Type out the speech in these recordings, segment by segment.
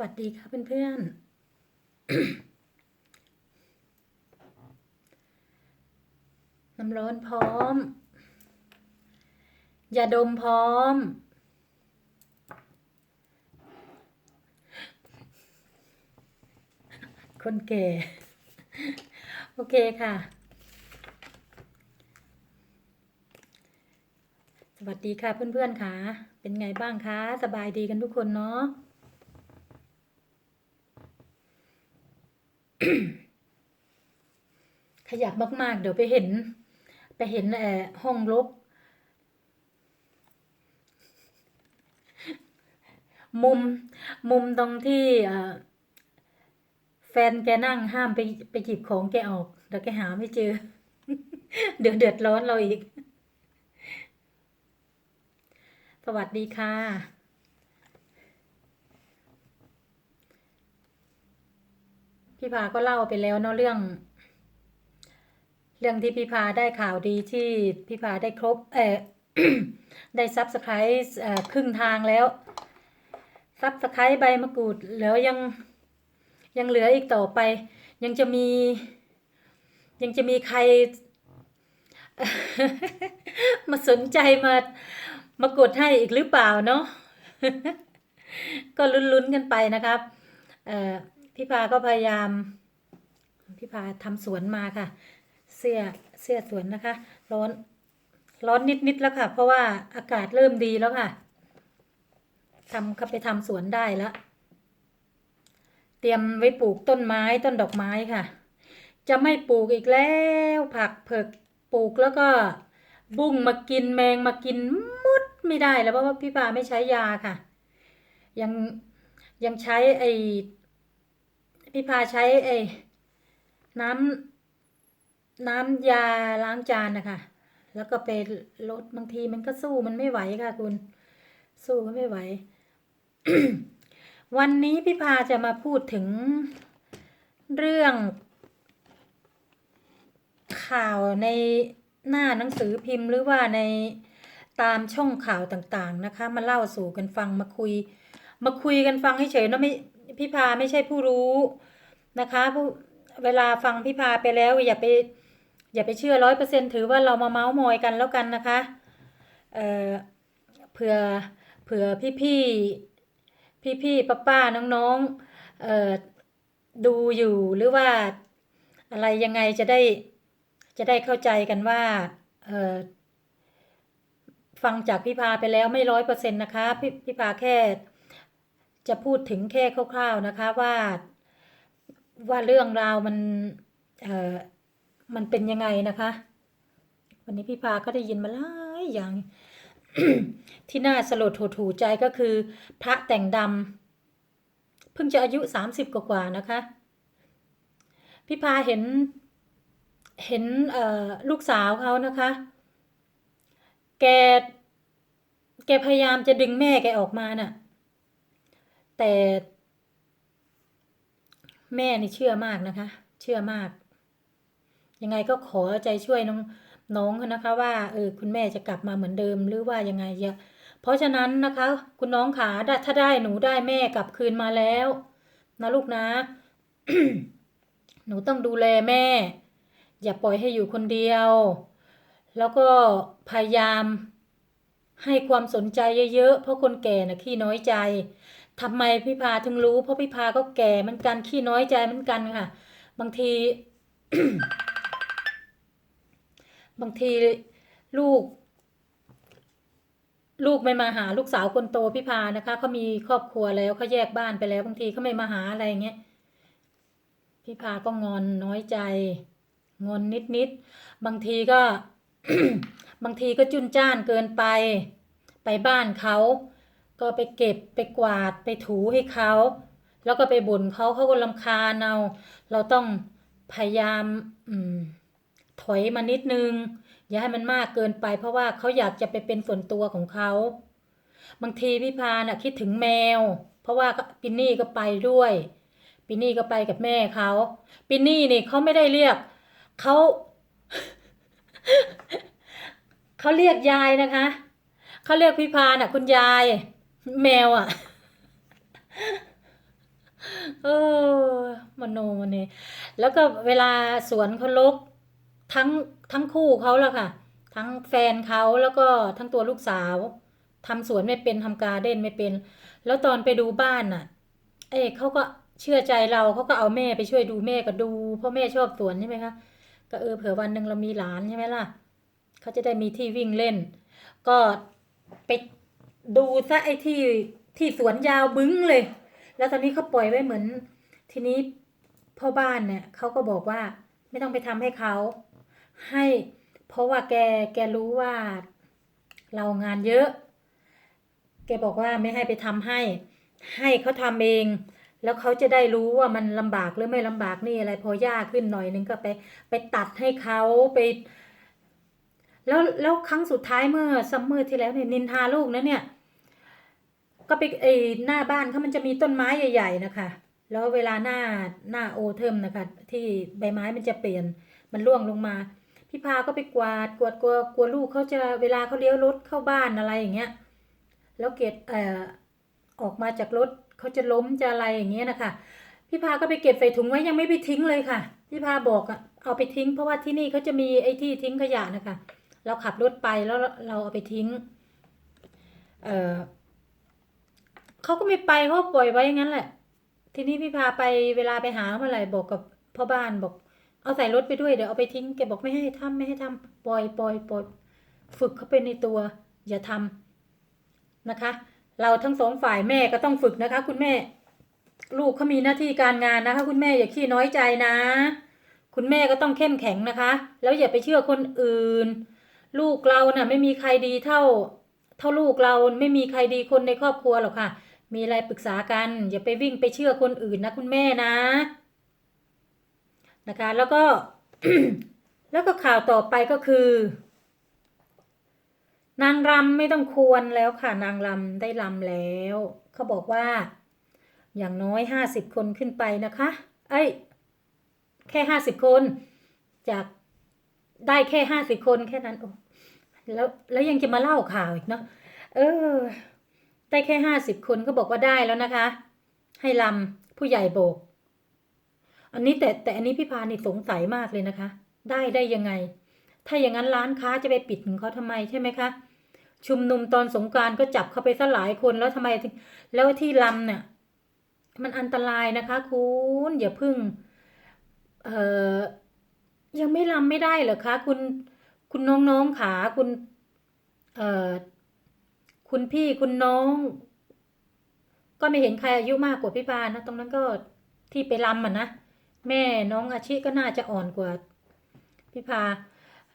วัสดีค่ะเพื่อนๆ น้ำร้อนพร้อม ยาดมพร้อม คนแก่ โอเคค่ะ สวัสดีค่ะเพื่อนๆค่ะ เป็นไงบ้างคะ สบายดีกันทุกคนเนาะ ขยับมากๆ เดี๋ยวไปเห็น ไปเห็นเอ่อห้องลบ มุมมุมตรงที่แฟนแกนั่งห้ามไปไปหยิบของแกออกเดี๋ยวแกหาไม่เจอ เดี๋ยวเดือดร้อนเราอีก สวัสดีค่ะ พี่พาก็เล่าไปแล้วเนาะเรื่อง เรื่องที่พี่พาได้ข่าวดีที่พี่พาได้ครบเออได้ซับสไครต์เอ่อครึ่งทางแล้วซับสไครต์ใบมะกรูดแล้วยังยังเหลืออีกต่อไป ยังจะมี ยังจะมีใคร มาสนใจมามากดให้อีกหรือเปล่าเนาะก็ลุ้นๆกันไปนะครับ เอ่อ พี่พาก็พยายาม พี่พาทำสวนมาค่ะ เสื้อเสื้อสวนนะคะ ร้อนร้อนนิดๆแล้วค่ะ เพราะว่าอากาศเริ่มดีแล้วค่ะทำเข้าไปทำสวนได้แล้วเตรียมไว้ปลูกต้นไม้ต้นดอกไม้ค่ะ จะไม่ปลูกอีกแล้วผักเผือกปลูกแล้วก็บุ้งมากินแมงมากินมุดไม่ได้แล้วเพราะว่าพี่ปาไม่ใช้ยาค่ะ ยังยังใช้ไอ พี่พาใช้ไอ้น้ำน้ำยาล้างจานนะคะแล้วก็ไปลดบางทีมันก็สู้มันไม่ไหวค่ะคุณ สู้มันไม่ไหว วันนี้พี่พาจะมาพูดถึงเรื่อง ข่าวในหน้าหนังสือพิมพ์หรือว่าในตามช่องข่าวต่างๆนะคะ มาเล่าสู่กันฟังมาคุย มาคุยกันฟังให้เฉยเนะไม่ พี่พาไม่ใช่ผู้รู้นะคะผู้เวลาฟังพี่พาไปแล้วอย่าไปอย่าไปเชื่อร้อยเปอร์เซ็นถือว่าเรามาเมาส์มอยกันแล้วกันนะคะเอ่อเผื่อเผื่อพี่ๆพี่ๆป้าป้าน้องๆเอ่อดูอยู่หรือว่าอะไรยังไงจะได้จะได้เข้าใจกันว่าเออฟังจากพี่พาไปแล้วไม่ร้อยเปอร์เซ็นต์นะคะพี่พี่พาแค่ จะพูดถึงแค่คร่าวๆนะคะว่าว่าเรื่องราวมันเออมันเป็นยังไงนะคะ วันนี้พี่พาก็ได้ยินมาหลายอย่าง ที่น่าสลดหดหูใจก็คือ พระแต่งดำเพิ่งจะอายุสามสิบกว่าๆนะคะ พี่พาเห็นเห็นเออลูกสาวเขานะคะ แก แกพยายามจะดึงแม่แกออกมาน่ะ แต่แม่นี่เชื่อมากนะคะ เชื่อมาก ยังไงก็ขอใจช่วยน้องน้องนะคะ ว่าเออคุณแม่จะกลับมาเหมือนเดิมหรือว่ายังไงอย่าเพราะฉะนั้นนะคะ คุณน้องขาถ้าได้หนูได้แม่กลับคืนมาแล้ว นะลูกนะ หนูต้องดูแลแม่ อย่าปล่อยให้อยู่คนเดียว แล้วก็พยายามให้ความสนใจเยอะๆ เพราะคนแก่น่ะขี้น้อยใจ ทำไมพี่พาถึงรู้ เพราะพี่พาก็แก่เหมือนกันขี้น้อยใจเหมือนกันค่ะ บางที บางทีลูก ลูกไม่มาหาลูกสาวคนโตพี่พานะคะเขามีครอบครัวแล้วเขาแยกบ้านไปแล้ว บางทีเขาไม่มาหาอะไรเงี้ยพี่พาก็งอนน้อยใจ งอนนิดนิดบางทีก็ บางทีก็จุนจ้านเกินไป ไปบ้านเขา ก็ไปเก็บไปกวาดไปถูให้เขา แล้วก็ไปบ่นเขาเขาก็รำคาญเอาเราต้องพยายามอืมถอยมานิดนึง อย่าให้มันมากเกินไป เพราะว่าเขาอยากจะไปเป็นส่วนตัวของเขา บางทีพี่พาน่ะคิดถึงแมว เพราะว่าปินนี่ก็ไปด้วย ปินนี่ก็ไปกับแม่เขาปินนี่นี่เขาไม่ได้เรียกเขาเขาเรียกยายนะคะเขาเรียกพี่พาน่ะคุณยาย แมวอะ เออมโนมเน่แล้วก็เวลาสวนเขาลกทั้งทั้งคู่เขาแล้วค่ะ ทั้งแฟนเขาแล้วก็ทั้งตัวลูกสาวทำสวนไม่เป็นทำการเด่นไม่เป็น แล้วตอนไปดูบ้านน่ะ เอ้เขาก็เชื่อใจเราเขาก็เอาแม่ไปช่วยดูแม่ก็ดูเพราะแม่ชอบสวนใช่ไหมคะก็เออเผื่อวันหนึ่งเรามีหลานใช่ไหมล่ะเขาจะได้มีที่วิ่งเล่น ก็ไป ดูซะไอ้ที่ที่สวนยาวบึ้งเลย แล้วตอนนี้เขาปล่อยไว้เหมือน ทีนี้พ่อบ้านเนี่ยเขาก็บอกว่าไม่ต้องไปทำให้เขาให้เพราะว่าแกแกรู้ว่าเรางานเยอะ แกบอกว่าไม่ให้ไปทำให้ ให้เขาทำเอง แล้วเขาจะได้รู้ว่ามันลำบากหรือไม่ลำบากนี่อะไรพอยากขึ้นหน่อยนึงก็ไป ไปตัดให้เขาไป แล้วแล้วครั้งสุดท้ายเมื่อซัมเมอร์ที่แล้วเนี่ยนินทาลูกนะเนี่ย ก็ไปไอหน้าบ้านเขามันจะมีต้นไม้ใหญ่ ๆ นะคะ แล้วเวลาหน้าหน้าโอเทอมนะคะ ที่ใบไม้มันจะเปลี่ยนมันร่วงลงมา พี่พาก็ไปกวาดกวาดกลัวกลัวลูกเขาจะเวลาเขาเลี้ยวรถเข้าบ้านอะไรอย่างเงี้ยแล้วเกดเอ่อออกมาจากรถเขาจะล้มจะอะไรอย่างเงี้ยนะคะพี่พาก็ไปเก็บใส่ถุงไว้ยังไม่ไปทิ้งเลยค่ะพี่พาบอกอะเอาไปทิ้ง เพราะว่าที่นี่เขาจะมีไอ้ที่ทิ้งขยะนะคะ เราขับรถไปแล้วเราเอาไปทิ้ง เออ เขาก็ไม่ไปเขาปล่อยไว้อย่างนั้นแหละ ทีนี้พี่พาไปเวลาไปหาเมื่อไหร่บอกกับพ่อบ้านบอก เอาใส่รถไปด้วยเดี๋ยวเอาไปทิ้งแกบอกไม่ให้ทำไม่ให้ทำปล่อยปล่อยปล่อยฝึกเขาเป็นในตัว อย่าทำนะคะ เราทั้งสองฝ่ายแม่ก็ต้องฝึกนะคะ คุณแม่ ลูกเขามีหน้าที่การงานนะคะ คุณแม่อย่าขี้น้อยใจนะ คุณแม่ก็ต้องเข้มแข็งนะคะ แล้วอย่าไปเชื่อคนอื่น ลูกเราน่ะ ไม่มีใครดีเท่า เท่าลูกเราไม่มีใครดีคนในครอบครัวหรอกค่ะ มีอะไรปรึกษากัน อย่าไปวิ่งไปเชื่อคนอื่นนะคุณแม่นะ นะคะ แล้วก็ แล้วก็ข่าวต่อไปก็คือ นางรำไม่ต้องควรแล้วค่ะ นางรำได้รำแล้ว เขาบอกว่า อย่างน้อยห้าสิบคนขึ้นไปนะคะ เอ้ย แค่ห้าสิบคน จากได้แค่ห้าสิบคนแค่นั้นโอ้แล้วแล้วยังจะมาเล่าข่าวอีกเนาะเออ ได้แค่ห้าสิบคนก็บอกว่าได้แล้วนะคะ ให้ลำผู้ใหญ่โบก อันนี้แต่แต่อันนี้พี่พานี่สงสัยมากเลยนะคะ ได้ได้ยังไง ถ้าอย่างนั้นร้านค้าจะไปปิดของเขาทำไมใช่ไหมคะ ชุมนุมตอนสงการก็จับเขาไปซะหลายคนแล้วทำไม แล้วที่ลำเนี่ยมันอันตรายนะคะคุณอย่าพึ่ง เอ่อยังไม่ลำไม่ได้เหรอคะ คุณคุณน้องๆขาคุณ เอ่อ คุณพี่คุณน้อง ก็ไม่เห็นใครอายุมากกว่าพี่พานะ ตรงนั้นก็ที่ไปลำอะนะแม่น้องอาชิก็น่าจะอ่อนกว่าพี่พา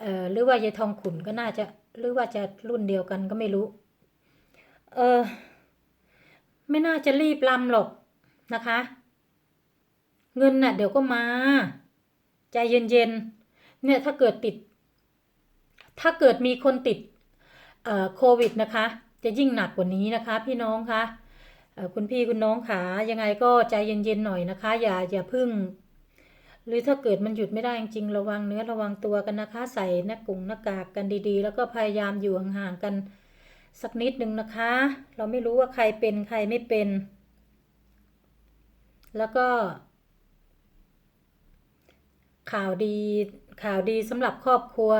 เอ่อหรือว่ายายทองขุนก็น่าจะหรือว่าจะรุ่นเดียวกันก็ไม่รู้ เออไม่น่าจะรีบลำหรอกนะคะ เงินน่ะ เดี๋ยวก็มา ใจเย็นๆเนี่ยถ้าเกิดติด ถ้าเกิดมีคนติดเอ่อโควิดนะคะ จะยิ่งหนักกว่านี้นะคะ พี่น้องคะคุณพี่คุณน้องขายังไงก็ใจเย็นๆหน่อยนะคะ อย่าอย่าพึ่ง หรือถ้าเกิดมันหยุดไม่ได้จริงๆระวังเนื้อระวังตัวกันนะคะ ใส่หน้ากงหน้ากากกันดีๆ แล้วก็พยายามอยู่ห่างๆกันสักนิดนึงนะคะ เราไม่รู้ว่าใครเป็นใครไม่เป็น แล้วก็ ข่าวดีข่าวดีสำหรับครอบครัว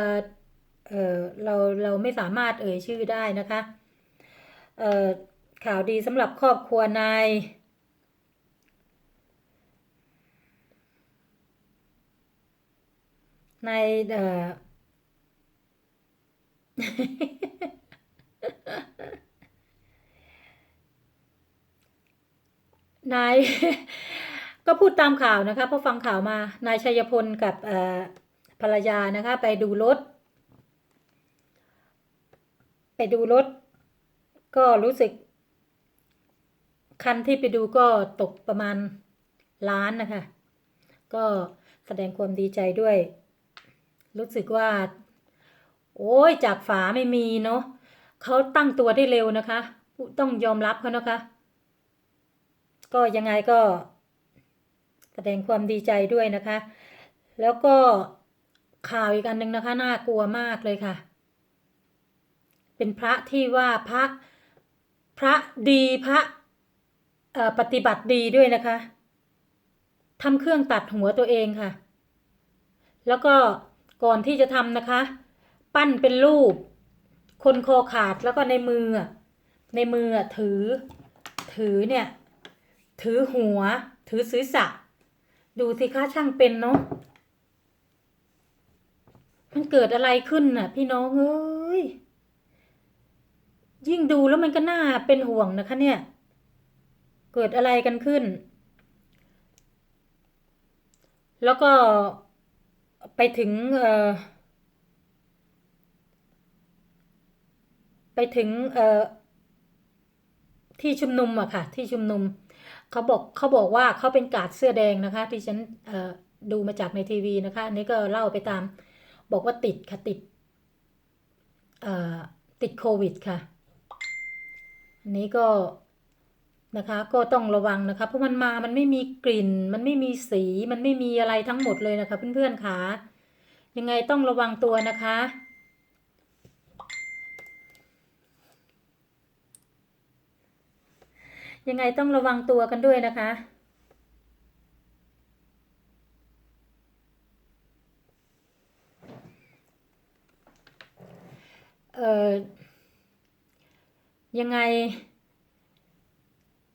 เออเราเราไม่สามารถเอ่ยชื่อได้นะคะ ข่าวดีสำหรับครอบครัวนายในเอ่อนายก็พูดตามข่าวนะคะพราะฟังข่าวมานายชัยพลกับภรรยานะคะ ไปดูรถ ไปดูรถ ก็รู้สึก คันที่ไปดูก็ตกประมาณล้านนะคะ ก็แสดงความดีใจด้วย รู้สึกว่า โอ้ยจากฝาไม่มีเนาะเขาตั้งตัวได้เร็วนะคะต้องยอมรับเขานะคะ ก็ยังไงก็ แสดงความดีใจด้วยนะคะ แล้วก็ข่าวอีกอันหนึ่งนะคะ น่ากลัวมากเลยค่ะ เป็นพระที่ว่าพระ ระดีพระปฏิบัติดีด้วยนะคะทำเครื่องตัดหัวตัวเองค่ะ แล้วก็ก่อนที่จะทำนะคะ ปั้นเป็นรูป คนคอขาดแล้วก็ในมือ ในมือถือ ถือเนี่ย ถือหัว ถือศีรษะ ดูสิคะช่างเป็นเนาะมันเกิดอะไรขึ้นน่ะ พี่น้องเอ้ย ยิ่งดูแล้วมันก็น่าเป็นห่วงนะคะเนี่ย เกิดอะไรกันขึ้น แล้วก็ไปถึงไปถึงที่ชุมนุมอะค่ะ ที่ชุมนุมเขาบอกเขาบอกว่าเขาเป็นกาดเสื้อแดงนะคะ ที่ฉันดูมาจากในทีวีนะคะอันนี้ก็เล่าไปตาม บอกว่าติดค่ะติดติดโควิดค่ะ อันนี้ก็นะคะก็ต้องระวังนะคะ เพราะมันมา มันไม่มีกลิ่น มันไม่มีสี มันไม่มีอะไรทั้งหมดเลยนะคะ เพื่อนๆค่ะ ยังไงต้องระวังตัวนะคะ ยังไงต้องระวังตัวกันด้วยนะคะเอ่อ ยังไง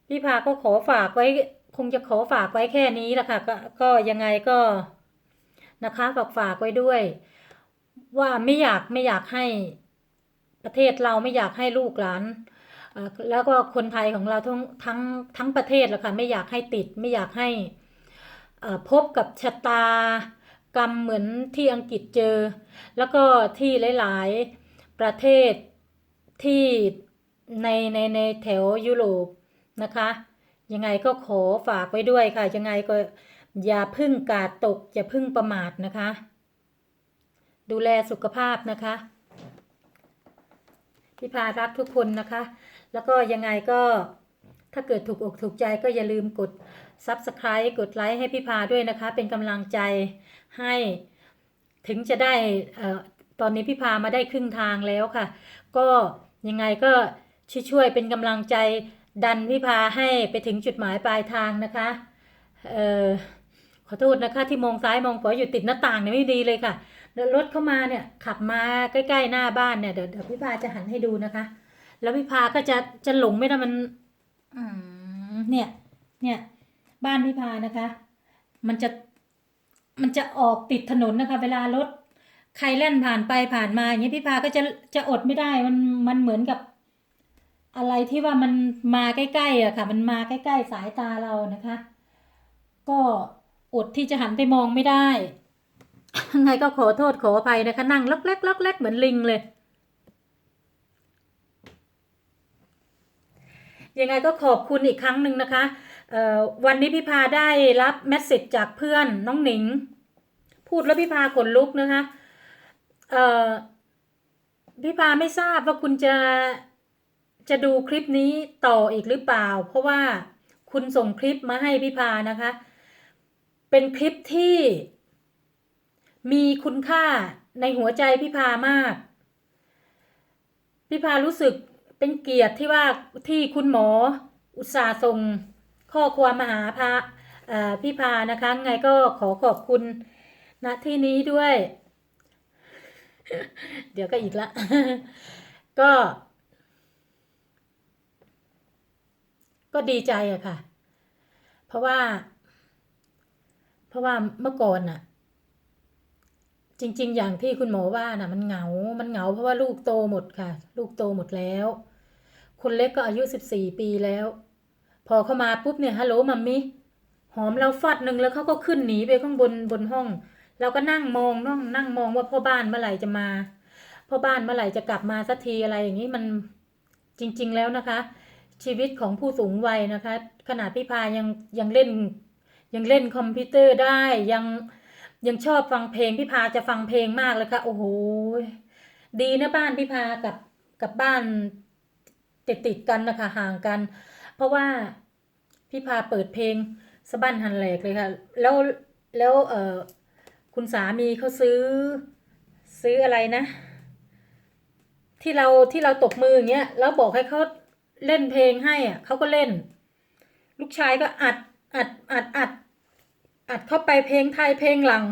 พี่พาก็ขอฝากไว้ คงจะขอฝากไว้แค่นี้ละค่ะก็ก็ยังไงก็นะคะฝากฝากไว้ด้วย ว่าไม่อยากไม่อยากให้ประเทศเราไม่อยากให้ลูกหลานแล้วก็คนไทยของเราทั้งทั้งทั้งประเทศละค่ะไม่อยากให้ติด ไม่อยากให้พบกับชะตากรรมเหมือนที่อังกฤษเจอ แล้วก็ที่หลาย ๆ ประเทศที่ ในในในแถวยุโรปนะคะ ยังไงก็ขอฝากไว้ด้วยค่ะ ยังไงก็อย่าพึ่งกาดตก อย่าพึ่งประมาทนะคะ ดูแลสุขภาพนะคะพี่พารักทุกคนนะคะ แล้วก็ยังไงก็ถ้าเกิดถูกอกถูกใจก็อย่าลืมกด Subscribe กดไลค์ให้พี่พาด้วยนะคะ เป็นกำลังใจให้ถึงจะได้เอ่อตอนนี้พี่พามาได้ครึ่งทางแล้วค่ะ ก็ยังไงก็ ช่วยเป็นกำลังใจดันพี่พาให้ไปถึงจุดหมายปลายทางนะคะเออขอโทษนะคะที่มองซ้ายมองขวาอยู่ติดหน้าต่างเนี่ยไม่ดีเลยค่ะเดี๋ยวรถเข้ามาเนี่ยขับมาใกล้ๆหน้าบ้านเนี่ยเดี๋ยวเดี๋ยวพี่พาจะหันให้ดูนะคะ แล้วพี่พาก็จะจะหลงไม่ได้มันอืมเนี่ยเนี่ยบ้านพี่พานะคะ มันจะมันจะออกติดถนนนะคะ เวลารถใครเล่นผ่านไปผ่านมาอย่างเงี้ยพี่พาก็จะจะอดไม่ได้มันมันเหมือนกับ อะไรที่ว่ามันมาใกล้ๆอะค่ะ มันมาใกล้ๆสายตาเรานะคะ ก็อดที่จะหันไปมองไม่ได้ยังไงก็ขอโทษขออภัยนะคะ นั่งล็อกแรกล็อกแรกเหมือนลิงเลย ยังไงก็ขอบคุณอีกครั้งหนึ่งนะคะวันนี้พี่พาได้รับเมสเซจจากเพื่อนน้องหนิง พูดแล้วพี่พาขนลุกนะคะพี่พาไม่ทราบว่าคุณจะ จะดูคลิปนี้ต่ออีกหรือเปล่า เพราะว่าคุณส่งคลิปมาให้พี่พานะคะ เป็นคลิปที่มีคุณค่าในหัวใจพี่พามาก พี่พารู้สึกเป็นเกียรติที่ว่าที่คุณหมออุตส่าห์ส่งข้อความมาหาพาเอ่อพี่พานะคะ ไงก็ขอขอบคุณณที่นี้ด้วย เดี๋ยวก็อีกละ ก็ ก็ดีใจอะค่ะ เพราะว่า เพราะว่าเมื่อก่อนน่ะจริง ๆ อย่างที่คุณหมอว่าน่ะ มันเหงา มันเหงาเพราะว่าลูกโตหมดค่ะ ลูกโตหมดแล้ว คนเล็กก็อายุสิบสี่ปีแล้ว พอเข้ามาปุ๊บเนี่ยฮัลโหลมัมมี่หอมเราฟัดหนึ่งแล้วเขาก็ขึ้นหนีไปข้างบนบนห้อง เราก็นั่งมองนั่งนั่งมองว่าพ่อบ้านเมื่อไหร่จะมาพ่อบ้านเมื่อไหร่จะกลับมาสักทีอะไรอย่างนี้มันจริง ๆ แล้วนะคะ ชีวิตของผู้สูงวัยนะคะ ขนาดพี่พายังยังเล่น ยังเล่นคอมพิวเตอร์ได้ยังยังชอบฟังเพลงพี่พาจะฟังเพลงมากเลยค่ะโอ้โหดีนะบ้านพี่พากับกับบ้านติดติดกันนะคะห่างกัน เพราะว่าพี่พาเปิดเพลงสะบั้นหันแหลกเลยค่ะ แล้วแล้วเออคุณสามีเขาซื้อซื้ออะไรนะ ที่เราที่เราตบมืออย่างเงี้ยแล้วบอกให้เขา เล่นเพลงให้อะเขาก็เล่น ลูกชายก็อัดอัดอัดอัดอัดเข้าไปเพลงไทยเพลงหลัง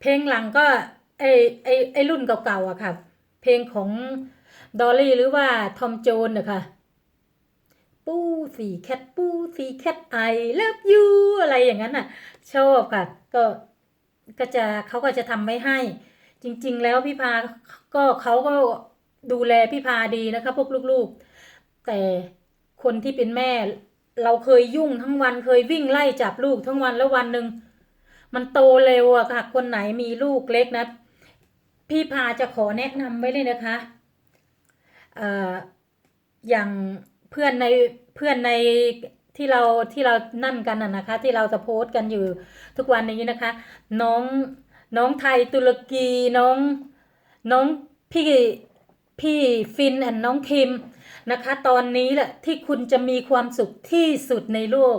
เพลงหลังก็ไอไอไอรุ่นเก่าๆอะค่ะ เพลงของดอลลี่หรือว่าทอมโจนนะคะปูสีแคทปูสีแคทไอเลิฟยูอะไรอย่างนั้นน่ะ ชอบค่ะ ก็ก็จะเขาก็จะทำไว้ให้ จริง ๆ แล้วพี่พาก็เขาก็ดูแลพี่พาดีนะคะ พวกลูกๆ แต่คนที่เป็นแม่ เราเคยยุ่งทั้งวันเคยวิ่งไล่จับลูกทั้งวันแล้ววันหนึ่งมันโตเร็วอะค่ะ คนไหนมีลูกเล็กนะ พี่พาจะขอแนะนำไว้เลยนะคะเอ่ออย่างเพื่อนในเพื่อนในที่เราที่เรานั่นกันน่ะนะคะ ที่เราจะโพสต์กันอยู่ทุกวันนี้นะคะ น้องน้องไทยตุรกีน้องน้องพี่พี่ฟินแอนน้องคิม นะคะ ตอนนี้แหละที่คุณจะมีความสุขที่สุดในโลก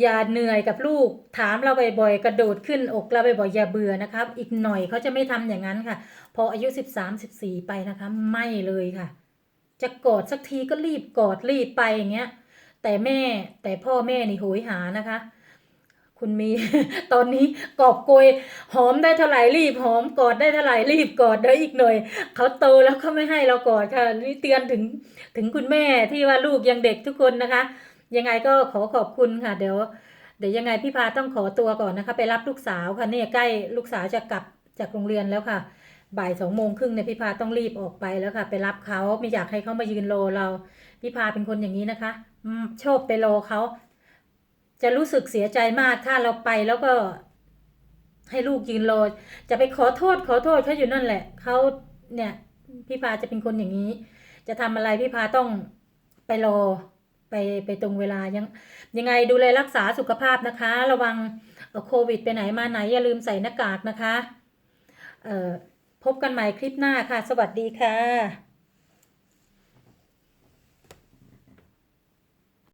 อย่าเหนื่อยกับลูก ถามเราบ่อยๆ กระโดดขึ้นอกเราบ่อยๆอย่าเบื่อนะครับ อีกหน่อยเขาจะไม่ทำอย่างนั้นค่ะ พออายุ 13 14 ไปนะคะ ไม่เลยค่ะ จะกอดสักทีก็รีบกอดรีบไปอย่างเงี้ยแต่แม่แต่พ่อแม่นี่โหยหานะคะ คุณมีตอนนี้กอบโกยหอมได้เท่าไหร่รีบหอมกอดได้เท่าไหร่รีบกอดเดี๋ยวอีกหน่อยเขาโตแล้วเขาไม่ให้เรากอดค่ะนี่เตือนถึงถึงคุณแม่ที่ว่าลูกยังเด็กทุกคนนะคะ ยังไงก็ขอขอบคุณค่ะ เดี๋ยว เดี๋ยวยังไงพี่พาต้องขอตัวก่อนนะคะ ไปรับลูกสาวค่ะเนี่ยใกล้ลูกสาวจะกลับจากโรงเรียนแล้วค่ะบ่ายสองโมงครึ่งเนี่ยพี่พาต้องรีบออกไปแล้วค่ะ ไปรับเขาไม่อยากให้เขามายืนรอเราพี่พาเป็นคนอย่างนี้นะคะอชอบไปรอเขา จะรู้สึกเสียใจมากถ้าเราไปแล้วก็ให้ลูกยืนรอจะไปขอโทษขอโทษเขาอยู่นั่นแหละเขาเนี่ยพี่พาจะเป็นคนอย่างนี้ จะทำอะไรพี่พาต้องไปรอไปไปตรงเวลายังยังไงดูแลรักษาสุขภาพนะคะ ระวังโควิดไปไหนมาไหน อย่าลืมใส่หน้ากากนะคะ เอ่อพบกันใหม่คลิปหน้าค่ะ สวัสดีค่ะ